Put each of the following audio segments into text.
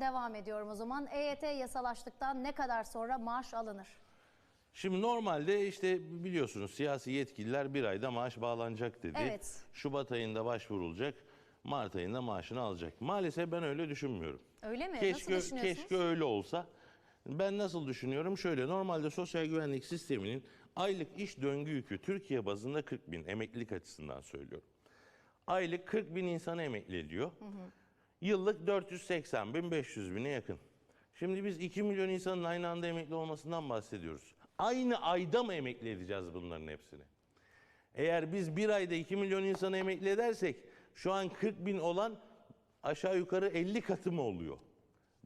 Devam ediyorum o zaman. EYT yasalaştıktan ne kadar sonra maaş alınır? Şimdi normalde işte biliyorsunuz siyasi yetkililer bir ayda maaş bağlanacak dedi. Evet. Şubat ayında başvurulacak, Mart ayında maaşını alacak. Maalesef ben öyle düşünmüyorum. Öyle mi? Keşke, Nasıl düşünüyorsunuz? keşke öyle olsa. Ben nasıl düşünüyorum? Şöyle normalde sosyal güvenlik sisteminin aylık iş döngü yükü Türkiye bazında 40 bin emeklilik açısından söylüyorum. Aylık 40 bin insanı emekli ediyor. Yıllık 480 bin 500 bine yakın. Şimdi biz 2 milyon insanın aynı anda emekli olmasından bahsediyoruz. Aynı ayda mı emekli edeceğiz bunların hepsini? Eğer biz bir ayda 2 milyon insanı emekli edersek şu an 40 bin olan aşağı yukarı 50 katı mı oluyor?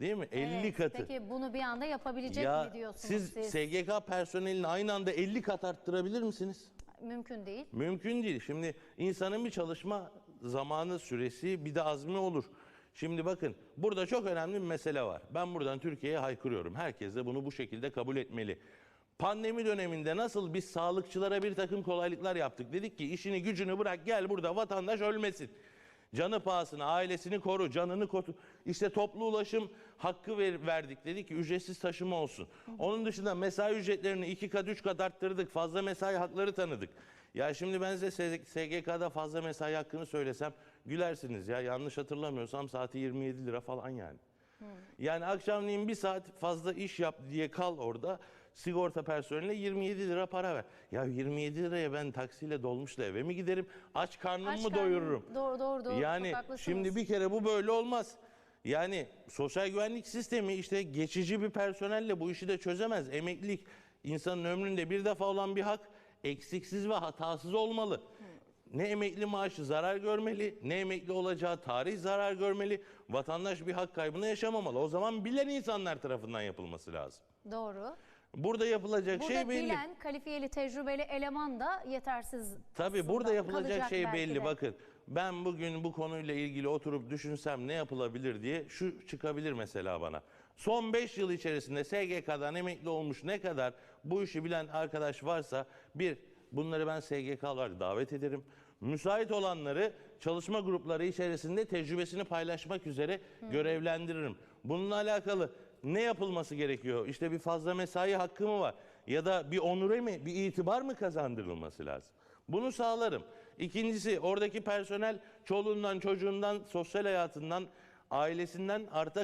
Değil mi? 50 Evet, katı. Peki bunu bir anda yapabilecek ya mi diyorsunuz siz, siz? SGK personelini aynı anda 50 kat arttırabilir misiniz? Mümkün değil. Mümkün değil. Şimdi insanın bir çalışma zamanı, süresi bir de azmi olur. Şimdi bakın burada çok önemli bir mesele var. Ben buradan Türkiye'ye haykırıyorum. Herkes de bunu bu şekilde kabul etmeli. Pandemi döneminde nasıl biz sağlıkçılara bir takım kolaylıklar yaptık. Dedik ki işini gücünü bırak gel burada vatandaş ölmesin. Canı pahasına ailesini koru, canını koru. İşte toplu ulaşım hakkı ver- verdik. Dedik ki ücretsiz taşıma olsun. Onun dışında mesai ücretlerini iki kat üç kat arttırdık. Fazla mesai hakları tanıdık. Ya şimdi ben size SGK'da fazla mesai hakkını söylesem gülersiniz ya. Yanlış hatırlamıyorsam saati 27 lira falan yani. Yani akşamleyin bir saat fazla iş yap diye kal orada. Sigorta personeline 27 lira para ver. Ya 27 liraya ben taksiyle dolmuşla eve mi giderim? Aç karnımı Aç mı karnım- doyururum? Doğru, doğru, doğru. Yani Çok haklısınız. şimdi bir kere bu böyle olmaz. Yani sosyal güvenlik sistemi işte geçici bir personelle bu işi de çözemez. Emeklilik insanın ömründe bir defa olan bir hak eksiksiz ve hatasız olmalı. Ne emekli maaşı zarar görmeli, ne emekli olacağı tarih zarar görmeli. Vatandaş bir hak kaybını yaşamamalı. O zaman bilen insanlar tarafından yapılması lazım. Doğru. Burada yapılacak Burada şey belli. bilen, kalifiyeli, tecrübeli eleman da yetersiz. Tabii burada yapılacak şey belli. de. Bakın ben bugün bu konuyla ilgili oturup düşünsem ne yapılabilir diye şu çıkabilir mesela bana. Son 5 yıl içerisinde SGK'dan emekli olmuş ne kadar bu işi bilen arkadaş varsa bir bunları ben SGK davet ederim. Müsait olanları çalışma grupları içerisinde tecrübesini paylaşmak üzere görevlendiririm. Bununla alakalı ne yapılması gerekiyor? İşte bir fazla mesai hakkı mı var? Ya da bir onure mi, bir itibar mı kazandırılması lazım? Bunu sağlarım. İkincisi oradaki personel çoluğundan, çocuğundan, sosyal hayatından, ailesinden arta